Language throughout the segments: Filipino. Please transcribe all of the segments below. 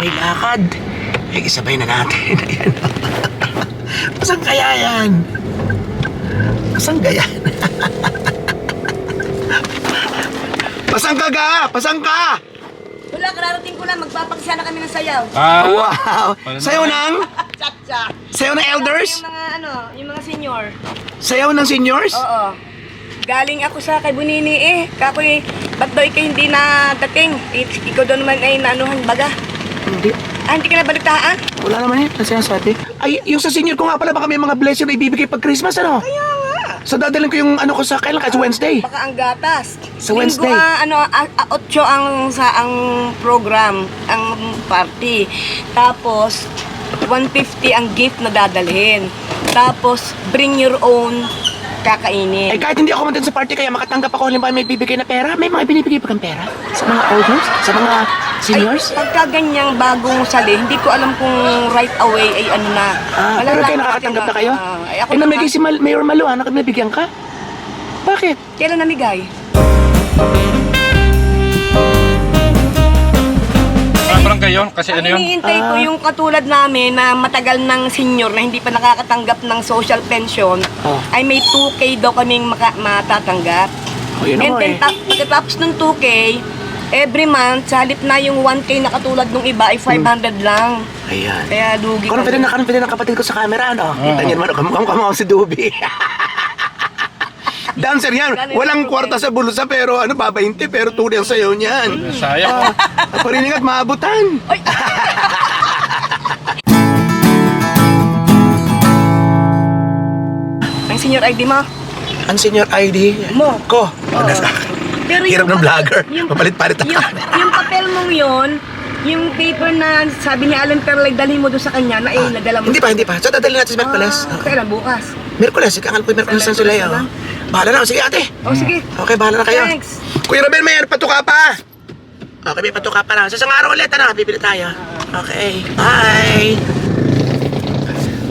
may lakad. Ay, isabay na natin. Ayan. Saan kaya yan? Saan kaya? Pasang ka ga? Pasang ka? Wala, kararating ko lang. Magpapakisa na kami ng sayaw. Ah, Wow! Sayaw ng? Cha-cha. Sayaw ng elders? Yung mga ano, yung mga senior. Sayaw ng seniors? Oo. Galing ako sa kay Bunini eh. Kakoy, ba't daw ikaw hindi na dating? Ik- Ikaw daw naman ay naanuhan baga. Hindi. Ah, hindi ka na balitaan? Wala naman yun. Ang sinasabi. Ay, yung sa senior ko nga pala, baka may mga blessing na ibibigay pag Christmas, ano? Kaya nga. So, dadalhin ko yung ano ko sa kailan kasi Wednesday. Baka ang gatas. Sa Wednesday. Linggo, ah, ano, a- a- otso ang sa ang program, ang party. Tapos 150 ang gift na dadalhin. Tapos bring your own kakainin. Eh, kahit hindi ako man sa party, kaya makatanggap ako, halimbawa may bibigay na pera, may mga binibigay pa kang pera? Sa mga elders? Sa mga seniors? Ay, pagka ganyang bagong sali, hindi ko alam kung right away ay ano na. Ah, pero Malalaman kayo nakakatanggap na kayo? ah, ay, ako eh, namigay si Mal- Mayor Malu, ha? Nakabibigyan ka? Bakit? Kailan namigay? Parang kayo, kasi ano yun? iniintay ko Ah. yung katulad namin na matagal ng senior na hindi pa nakakatanggap ng social pension, Oh. ay may 2K daw kaming maka- matatanggap. Oh, yun And ako then, eh. ta- pagkatapos ng 2K, every month, sa halip na yung 1K na katulad ng iba, ay 500 lang. Ayan. Kaya lugi Confident na kami. confident ang kapatid ko sa camera, ano? Kita niyo naman, kamukhang kamukhang si Dubi. Dancer yan. Walang kwarta sa bulsa pero ano, babainte pero tunay ang sayaw niyan. Sayang. Ah, parinig at maabutan. Ang senior ID mo? Ang senior ID Mo. ko. Pero Hirap ng vlogger. Papalit-palit ang yung, camera. yung papel mong yon, yung paper na sabi ni Alan Perlay, dalhin mo doon sa kanya, na eh, nadala mo. Hindi pa, hindi pa. So, dadalhin natin sa Merkules. Ah, kailan bukas? Merkules, ikangal po yung Merkules ng sila yun. Bahala na. Sige ate. Oh, sige. Okay, bahala na kayo. Thanks. Kuya Robel, may patuka pa. Okay, may patuka pa na. Sa isang araw ulit, ano? Bibili tayo. Okay. Bye.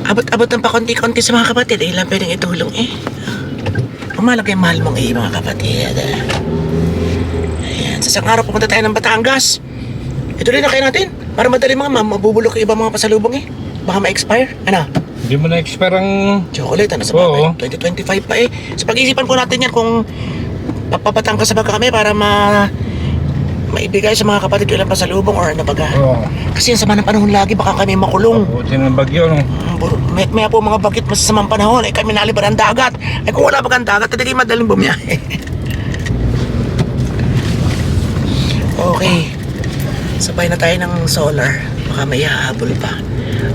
Abot-abot ng pakonti-konti sa mga kapatid. Eh, lang pwedeng itulong eh. Pumalagay mahal mong eh, mga kapatid. Ayan. Sa isang araw, pupunta tayo ng Batangas. Ituloy na kayo natin. Para madali mga mabubulok yung ibang mga pasalubong eh. Baka ma-expire. Ano? Hindi mo na-expire ang... Chocolate, ano sa Oo. bagay? 2025 pa eh. So pag-isipan po natin yan kung papapatangkas sa baga kami para ma maibigay sa mga kapatid ko ilang pasalubong or ano baga. Oo. Kasi ang sama ng panahon lagi baka kami makulong. Buti ng bagyo, no? Mm, bur- May, may po mga bagit masasamang panahon eh kami naliban ang dagat. Eh kung wala bagang dagat, hindi kayo madaling bumiyahe. okay. Sabay na tayo ng solar. Baka may hahabol pa.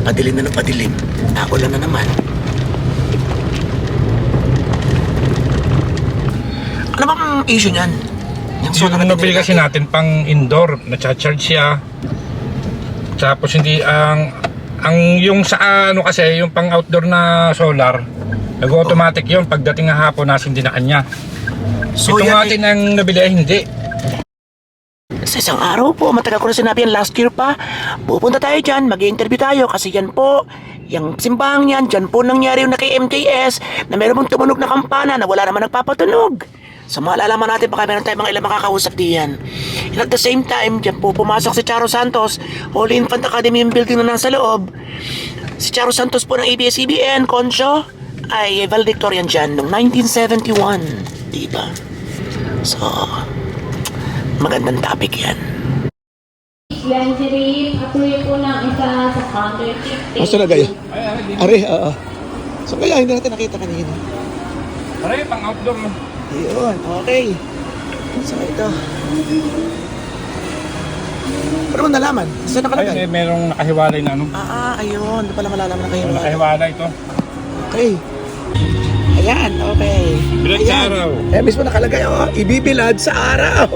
Padilim na ng padilim. Nakulan na naman. Ano bang issue niyan? Yung Yung na nabili kasi natin pang indoor, na-charge siya. Tapos hindi ang ang yung sa ano kasi yung pang outdoor na solar, nag-automatic yun pagdating ng hapon nasa hindi na kanya. So, Ito yan natin ang nabili ay hindi. Sa isang araw po, matagal ko na sinabi yan last year pa, pupunta tayo dyan, mag interview tayo kasi yan po, yung simbahan yan, dyan po nangyari yung na kay MJS na meron mong tumunog na kampana na wala naman nagpapatunog. So malalaman natin baka meron tayong mga ilang makakausap diyan. And at the same time, dyan po pumasok si Charo Santos, Holy Infant Academy yung building na nasa loob. Si Charo Santos po ng ABS-CBN, Concho, ay valedictorian dyan noong 1971. Diba? So, magandang topic yan. Lingerie, patuloy po ng isa sa counter tip. Asa na kayo? Are, oo. So kaya hindi natin nakita kanina. Aray, pang outdoor mo. Ayun, okay. So ito. Paano mo nalaman? Saan Ay, nakalagay? may merong nakahiwalay na ano. Ah, ah, ayun. Doon pala malalaman na kayo. Nakahiwalay ito. Okay. Ayan, okay. Bilad sa araw. Eh, mismo nakalagay, oh. Ibibilad sa araw.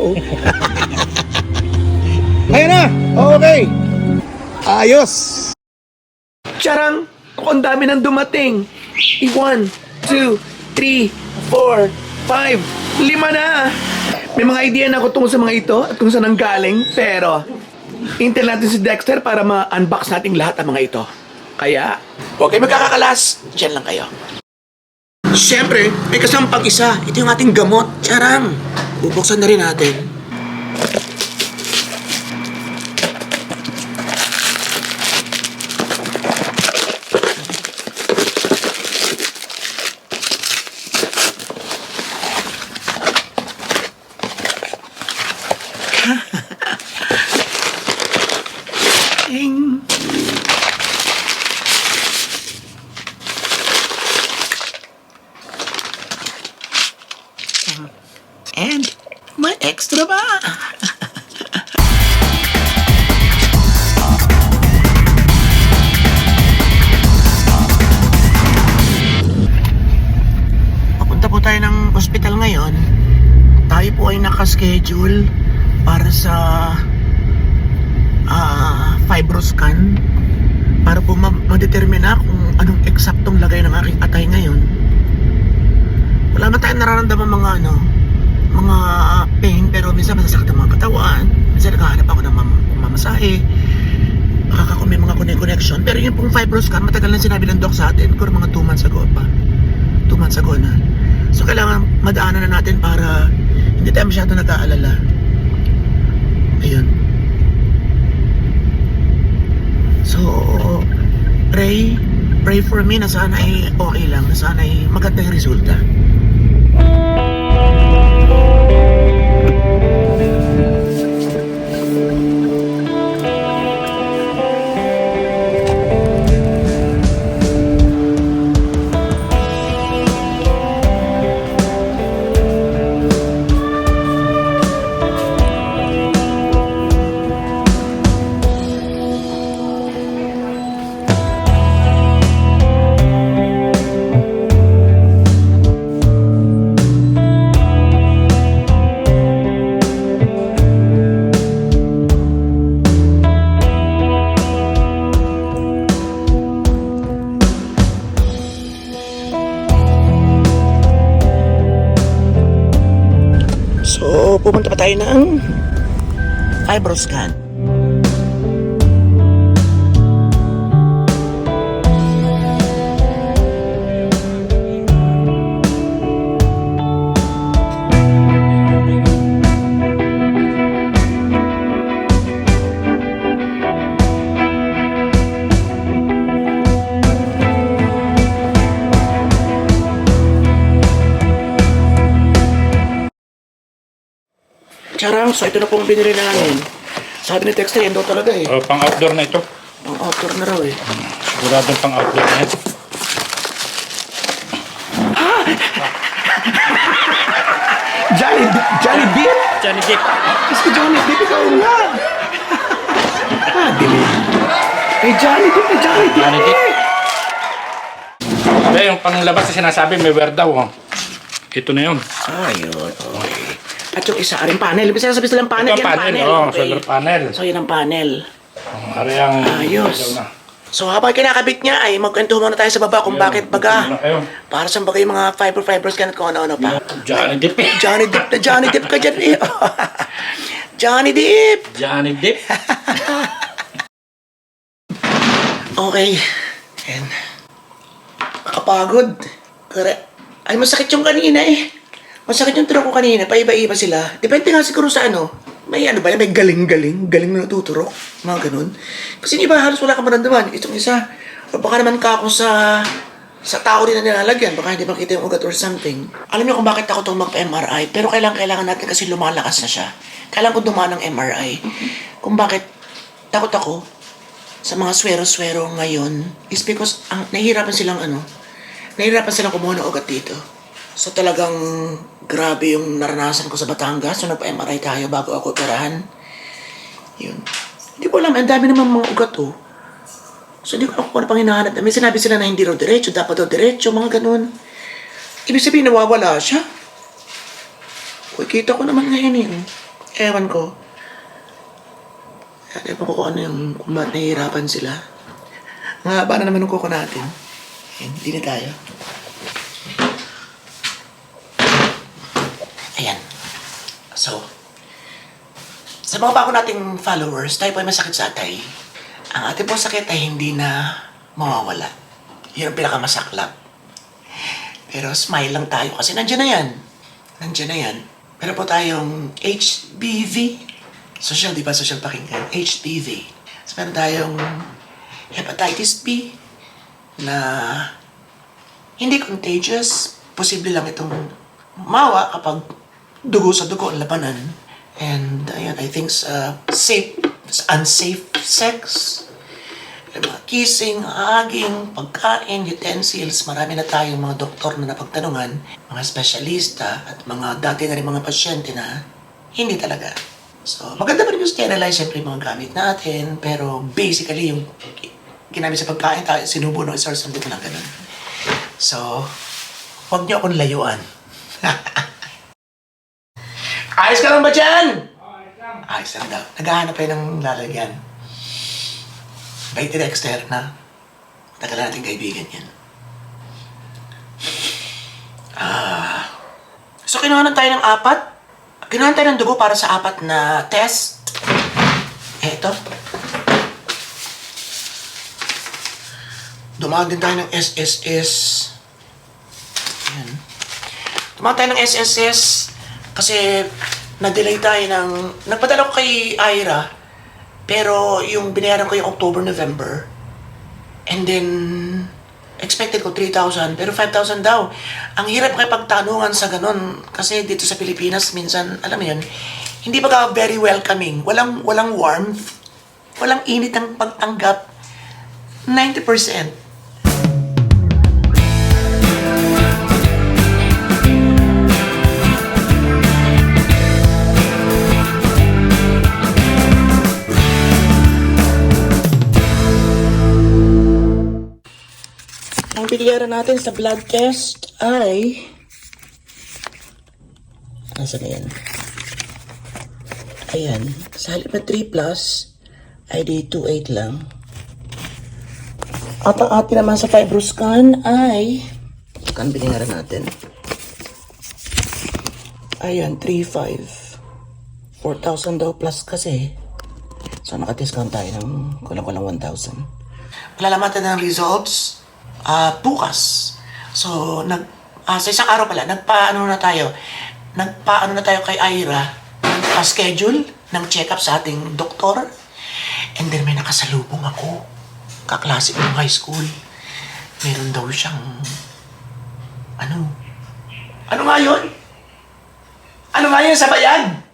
Ayan na. Okay. Ayos. Charang. Kung ang dami nang dumating. I- One, two, three, four, five, lima na. May mga idea na ako tungkol sa mga ito at kung saan ang galing. Pero, intel natin si Dexter para ma-unbox natin lahat ng mga ito. Kaya, huwag kayo magkakakalas. Diyan lang kayo. Siyempre, may kasampang isa. Ito yung ating gamot. Charang. Bubuksan na rin natin. Po ay nakaschedule para sa ah fibroscan para po ma- madetermina kung anong eksaktong lagay ng aking atay ngayon. Wala na tayong nararamdaman mga ano, mga pain pero minsan masasakit ang mga katawan. Minsan naghahanap ako ng mam- mamasahe. Baka kung may mga connect- connection. Pero yung pong fibroscan, matagal na sinabi ng doc sa atin. Pero mga 2 months ago pa. 2 months ago na. So kailangan madaanan na natin para hindi tayo masyado nag-aalala. Ayun. So, pray, pray for me na sana ay okay lang, na sana ay maganda yung resulta. So, pupunta pa tayo ng fibroscan. Charang, so ito na pong binili namin. Sabi ni Texter, yan daw talaga eh. Oh, pang outdoor na ito. Ang outdoor na raw eh. Siguradong pang outdoor na yan. Johnny, Johnny Depp? Johnny Depp. Kasi Johnny Depp, ikaw nga. ah, dili. Eh, Johnny Depp, eh, Johnny Depp. Johnny Depp. eh. Kaya yung panglabas na sinasabi, may wear daw. Oh. Ito na yun. Ayun, okay. At yung isa rin panel. Ibig sabihin silang panel, Ito ang ang panel. panel. Oh, okay. solar panel. So, yan ang panel. Oh, Ari ang... Ayos. So, habang kinakabit niya, ay magkwento muna tayo sa baba kung bakit baga. Para sa bagay yung mga fiber fibers ka kung ano-ano pa. Johnny Depp eh. Johnny Depp na Johnny Depp ka dyan eh. Johnny Depp! Johnny Depp. Okay. And, nakapagod. Correct. Ay, masakit yung kanina eh. Masakit yung turok ko kanina. Paiba-iba sila. Depende nga siguro sa ano. May ano ba yan? May galing-galing. Galing na natuturok. Mga ganun. Kasi yung iba halos wala kang maramdaman. Itong isa. Baka naman ka ako sa sa tao din na nilalagyan. Baka hindi makita yung ugat or something. Alam niyo kung bakit ako itong magpa-MRI. Pero kailangan, kailangan natin kasi lumalakas na siya. Kailangan ko dumaan ng MRI. Kung bakit takot ako sa mga swero-swero ngayon is because ang nahihirapan silang ano, nahihirapan silang kumuha ng ugat dito. So talagang grabe yung naranasan ko sa Batangas. So nagpa-MRI tayo bago ako operahan. Yun. Hindi ko alam, ang dami naman mga ugat oh. So hindi ko alam kung ano pang hinahanap. May sinabi sila na hindi raw diretso, dapat daw diretso, mga ganun. Ibig sabihin, nawawala siya. Uy, kita ko naman ngayon eh. Ewan ko. Ewan ko kung ano yung, kung nahihirapan sila. Ang haba na naman ng kuko natin. Hindi na tayo. Ayan. So, sa mga bago nating followers, tayo po ay masakit sa atay. Ang ating po sakit ay hindi na mawawala. Yun ang pinakamasaklap. Pero smile lang tayo kasi nandiyan na yan. Nandiyan na yan. Meron po tayong HBV. Social, di ba? Social pakinggan. HBV. So, meron tayong hepatitis B na hindi contagious. Posible lang itong mawa kapag dugo sa dugo ang labanan. And ayan, I think sa safe, sa unsafe sex, mga kissing, hugging, pagkain, utensils. Marami na tayong mga doktor na napagtanungan, mga espesyalista, at mga dati na rin mga pasyente na hindi talaga. So, maganda pa rin yung sterilize, siyempre yung mga gamit natin, pero basically yung ginamit sa pagkain, tayo, sinubo ng isa or something na ganun. So, huwag niyo akong layuan. Ayos ka lang ba dyan? Ayos lang daw. Naghahanap kayo ng lalagyan. Bait ni Dexter na matagal na nating kaibigan yan. Ah. So, kinuhanan tayo ng apat. Kinuhanan tayo ng dugo para sa apat na test. Eto. Dumaan din tayo ng SSS. Ayan. Dumaan tayo ng SSS kasi na-delay tayo ng... Nagpadala ko kay Ira, pero yung binayaran ko yung October, November. And then, expected ko 3,000, pero 5,000 daw. Ang hirap kay pagtanungan sa ganun. Kasi dito sa Pilipinas, minsan, alam mo yun, hindi ba ka very welcoming. Walang, walang warmth. Walang init ang pagtanggap. 90%. Ang binayaran natin sa blood test ay... Nasaan na yan? Ayan. Sa halip na 3 plus, ay di 2.8 lang. At ang atin naman sa fibroscan ay... Kan binayaran natin? Ayan, 3.5. 4,000 daw plus kasi. So, nakadiscount tayo ng kulang-kulang 1,000. Malalaman natin ang results ah bukas. So, nag, ah, sa isang araw pala, nagpaano na tayo, nagpaano na tayo kay Ira, nagpa-schedule ng check-up sa ating doktor. And then may nakasalubong ako, kaklase ko ng high school. Meron daw siyang, ano, ano nga yun? Ano nga yun sa bayan?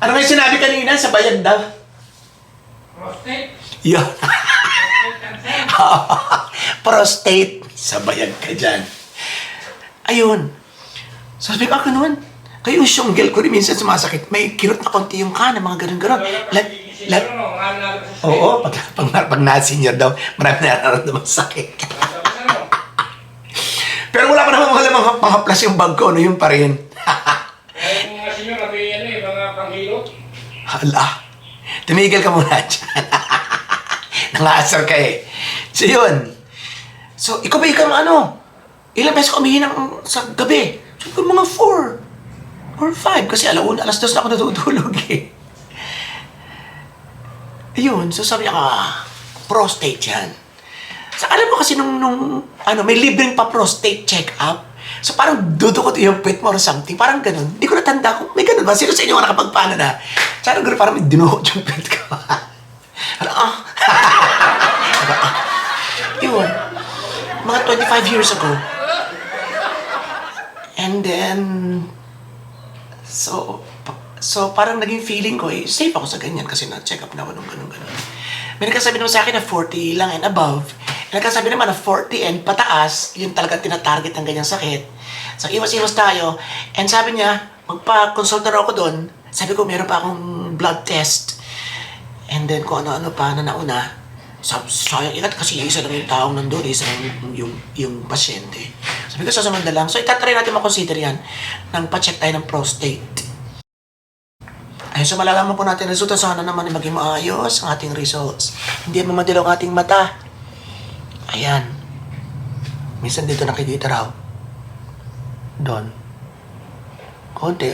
Ano nga yung sinabi kanina sa bayan daw? Prostate? Yeah. Prostate. Sabayan ka dyan. Ayun. So sabi ko, ako naman, kayo yung gel ko rin minsan sumasakit. May kirot na konti yung kana, mga ganun-ganun. Lag, lag, oo, pag, pag, pag na-senior daw, marami na nararamdaman sakit. Pero wala pa naman mga mga, plus yung bag ko, ano yun pa rin. Kaya yung mga senyor, may ano eh, mga panghilot. Hala, tumigil ka muna dyan. Nangasar ka eh. So yun. So, ikaw ba ikaw ano? Ilang beses ka umihi ng, sa gabi? Ikaw mga 4 or 5 kasi alauna, alas dos na ako natutulog eh. Ayun, so sabi niya, ah, prostate yan. So, alam mo kasi nung, nung ano, may libreng pa prostate check-up. So, parang dudukot yung pit mo or something. Parang ganun. Hindi ko natanda kung may ganun ba. Sino sa inyo ang nakapagpaano na? Sana parang may dinukot yung pit ko. ano, ah. Sabi, ah. Yun. Mga 25 years ago. And then, so, so parang naging feeling ko eh, safe ako sa ganyan kasi na-check up na ako nung ganun ganun. May nagkasabi naman sa akin na 40 lang and above. May nagkasabi naman na 40 and pataas, yun talaga tinatarget ng ganyang sakit. So, iwas-iwas tayo. And sabi niya, magpa-consult na ako doon. Sabi ko, meron pa akong blood test. And then kung ano-ano pa na nauna. Sabi, sayang ikat kasi isa lang yung taong nandun, isa lang yung, yung, yung pasyente. Sabi ko, sasaman na lang. So, itatry natin makonsider yan nang pa-check tayo ng prostate. Ay, so malalaman po natin resulta. Sana naman maging maayos ang ating results. Hindi mamadilaw ang ating mata. Ayan. Minsan dito nakikita raw. Doon. Konti.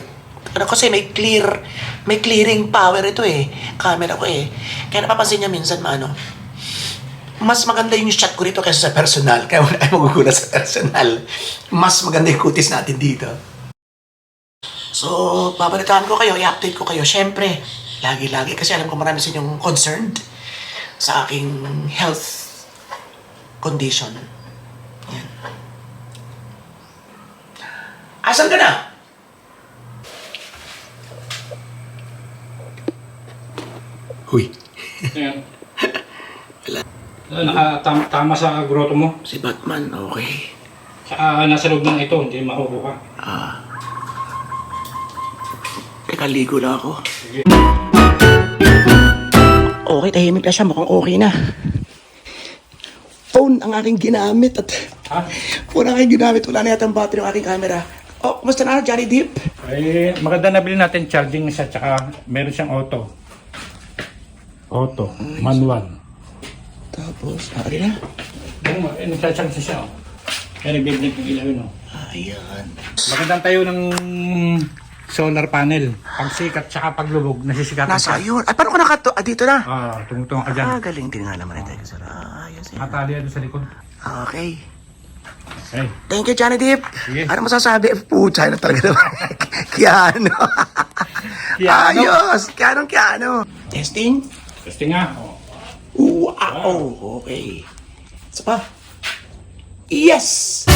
Ano kasi may clear, may clearing power ito eh. Camera ko eh. Kaya napapansin niya minsan maano. Mas maganda yung shot ko rito kaysa sa personal. Kaya wala ay magugulat sa personal. Mas maganda yung kutis natin dito. So, babalitaan ko kayo, i-update ko kayo. Siyempre, lagi-lagi kasi alam ko marami sa inyong concerned sa aking health condition. Yan. Asan ka na? Huy. Yan. Naka, tam- tama sa grotto mo. Si Batman, okay. Sa, nasa loob ng ito, hindi makukuha. Ah. Teka, ligo lang ako. Okay, tahimik na siya. Mukhang okay na. Phone ang aking ginamit at Ha? phone ang aking ginamit. Wala na yata ang battery ng aking camera. Oh, kumusta na Johnny Deep? Eh, maganda na bilhin natin charging siya, tsaka meron siyang auto. Auto, manual. Tapos, ah, na. Yung, eh, nagsa-charge siya, oh. Kaya nagbiblink ng ilaw yun, oh. Ayan. Magandang tayo ng solar panel. Pag sikat tsaka paglubog, nasisikatan Nasa siya. yun. Ay, paano ka nakato? Ah, dito na. Ah, tumutungan ka dyan. Ah, galing din nga naman. Sir. Ah, ayos yan. Matali yan sa likod. Okay. Okay. Thank you, Johnny Deep. Sige. Ano masasabi? Pucha na talaga naman. Kiano. Kiano. Ayos. Kiano, Kiano. Testing. Testing nga. Oh. Wow. Okay. Isa pa. Yes!